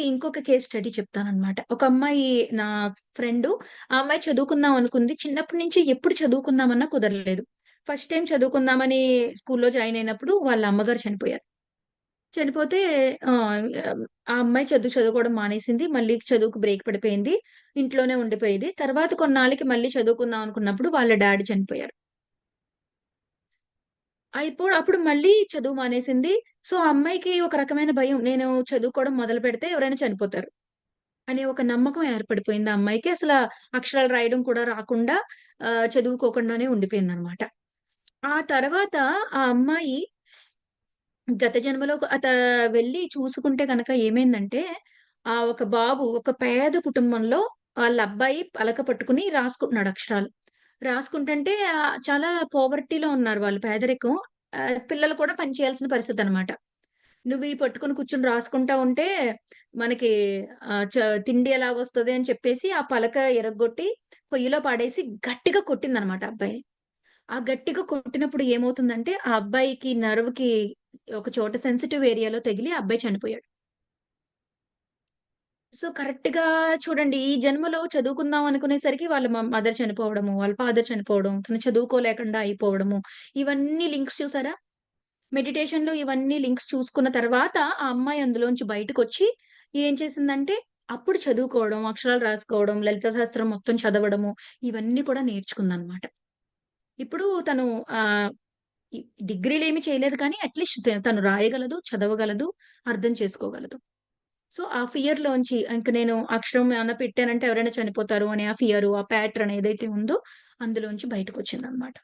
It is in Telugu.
అలాగే ఇంకొక కేస్ స్టడీ చెప్తానమాట ఒక అమ్మాయి నా ఫ్రెండ్ ఆ అమ్మాయి చదువుకుందాం అనుకుంది. చిన్నప్పటి నుంచి ఎప్పుడు చదువుకుందామన్నా కుదరలేదు. ఫస్ట్ టైం చదువుకుందామని స్కూల్‌లో జాయిన్ అయినప్పుడు వాళ్ళ అమ్మగారు చనిపోయారు. చనిపోతే ఆ అమ్మాయి చదువు చదువుకోవడం మానేసింది. మళ్ళీ చదువుకు బ్రేక్ పడిపోయింది. ఇంట్లోనే ఉండిపోయింది తర్వాత కొన్నాళ్ళకి మళ్ళీ చదువుకుందాం అనుకున్నప్పుడు వాళ్ళ డాడీ చనిపోయారు. అయిపో అప్పుడు మళ్ళీ చదువు మానేసింది. సో, ఆ అమ్మాయికి ఒక రకమైన భయం. నేను చదువుకోవడం మొదలు పెడితే ఎవరైనా చనిపోతారు. అనే ఒక నమ్మకం ఏర్పడిపోయింది ఆ అమ్మాయికి. అసల అక్షరాలు రాయడం కూడా రాకుండా ఆహ్, చదువుకోకుండానే ఉండిపోయిందనమాట. ఆ తర్వాత ఆ అమ్మాయి గత జన్మలో ఒక అత వెళ్ళి చూసుకుంటే గనక ఏమైందంటే, ఆ ఒక బాబు ఒక పేద కుటుంబంలో వాళ్ళ అబ్బాయి పలక పట్టుకుని రాసుకుంటున్నాడు అక్షరాలు. రాసుకుంటుంటే చాలా పోవర్టీలో ఉన్నారు వాళ్ళు పేదరికం. పిల్లలు కూడా పని చేయాల్సిన నువ్వు ఈ పట్టుకొని కూర్చుని రాసుకుంటా ఉంటే, మనకి చ తిండి ఎలాగొస్తుంది అని చెప్పేసి ఆ పలక ఎరగొట్టి పొయ్యిలో పాడేసి గట్టిగా కొట్టిందనమాట అబ్బాయి ఆ గట్టిగా కొట్టినప్పుడు ఏమవుతుందంటే, ఆ అబ్బాయికి నర్వ్‌కి ఒక చోట సెన్సిటివ్ ఏరియాలో తగిలి ఆ అబ్బాయి చనిపోయాడు. సో, కరెక్ట్గా చూడండి ఈ జన్మలో చదువుకుందాం అనుకునేసరికి వాళ్ళ మదర్ చనిపోవడము, వాళ్ళ ఫాదర్ చనిపోవడం, తను చదువుకోలేకుండా అయిపోవడము, ఇవన్నీ లింక్స్ చూసారా? మెడిటేషన్లో ఇవన్నీ లింక్స్ చూసుకున్న తర్వాత ఆ అమ్మాయి అందులోంచి బయటకొచ్చి ఏం చేసిందంటే, అప్పుడు చదువుకోవడం, అక్షరాలు రాసుకోవడం, లలిత శాస్త్రం మొత్తం చదవడము, ఇవన్నీ కూడా నేర్చుకుందనమాట. ఇప్పుడు తను ఆ డిగ్రీలు ఏమి చేయలేదు కానీ అట్‌లీస్ట్ తను రాయగలదు, చదవగలదు, అర్థం చేసుకోగలదు. సో, ఆ ఫియర్ లోంచి ఇంకా నేను అక్షరం ఏమైనా పెట్టానంటే ఎవరైనా చనిపోతారు అనే ఆ ఫియర్ ఆ ప్యాటర్న్ ఏదైతే ఉందో అందులోంచి బయటకొచ్చిందనమాట.